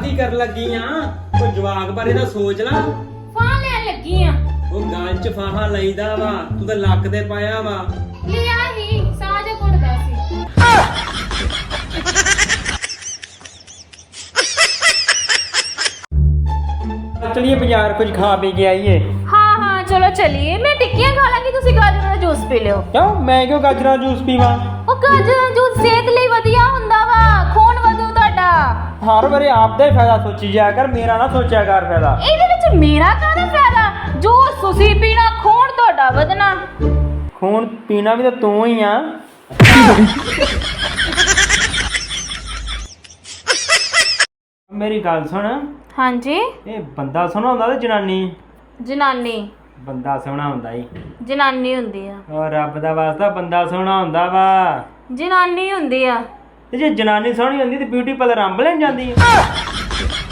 ਕੀ ਕਰਨ ਲੱਗੀ ਆ ਉਹ ਜਵਾਕ ਬਾਰੇ ਤਾਂ ਸੋਚ ਲਾ ਫਾਹ ਲੈਣ ਲੱਗੀ ਆ ਉਹ ਗਾਲ ਚ ਫਾਹਾ ਲਈਦਾ ਵਾ ਤੂੰ ਤਾਂ ਲੱਕ ਤੇ ਪਾਇਆ ਵਾ ਲਿਆ ਹੀ ਸਾਜ ਘੁੱਟਦਾ ਸੀ ਚਲੀਏ ਬਾਜ਼ਾਰ ਕੁਝ ਖਾ ਪੀ ਕੇ ਆਈਏ ਹਾਂ ਹਾਂ ਚਲੋ ਚਲੀਏ ਮੈਂ ਟਿੱਕੀਆਂ ਖਾ ਲਾਂਗੀ ਤੁਸੀਂ ਗਾਜਰ ਦਾ ਜੂਸ ਪੀ ਲਿਓ ਕਿਉਂ ਮੈਂ ਕਿਉਂ ਗਾਜਰਾਂ ਜੂਸ ਪੀਵਾਂ ਉਹ ਗਾਜਰ ਦਾ ਜੂਸ ਸਿਹਤ ਲਈ ਹਰ ਵਾਰੀ ਆਪਦਾ ਹੀ ਫਾਇਦਾ ਸੋਚੀ ਜਾ ਕਰ ਮੇਰਾ ਨਾ ਸੋਚਿਆ ਕਰ ਫਾਇਦਾ। ਇਹਦੇ ਵਿੱਚ ਮੇਰਾ ਕਾਹਦਾ ਫਾਇਦਾ? ਜੂਸ ਤੁਸੀਂ ਪੀਣਾ ਖੂਨ ਤੁਹਾਡਾ ਵਧਣਾ। ਖੂਨ ਪੀਣਾ ਵੀ ਤਾਂ ਤੂੰ ਹੀ ਆ। ਮੇਰੀ ਗੱਲ ਸੁਣ। ਹਾਂਜੀ। ਇਹ ਬੰਦਾ ਸੋਹਣਾ ਹੁੰਦਾ ਤੇ ਜਨਾਨੀ? ਜਨਾਨੀ। ਬੰਦਾ ਸੋਹਣਾ ਹੁੰਦਾ ਈ। ਜਨਾਨੀ ਹੁੰਦੀ ਆ। ਉਹ ਰੱਬ ਦਾ ਵਾਸਤਾ ਬੰਦਾ ਸੋਹਣਾ ਹੁੰਦਾ ਵਾ। ਜਨਾਨੀ ਹੁੰਦੀ ਆ। ਤੇ ਜੇ ਜਨਾਨੀ ਸੋਹਣੀ ਹੁੰਦੀ ਤੇ ਬਿਊਟੀ ਪਾਰਲਰ ਅੰਬ ਲੈਣ ਜਾਂਦੀ ਹੈ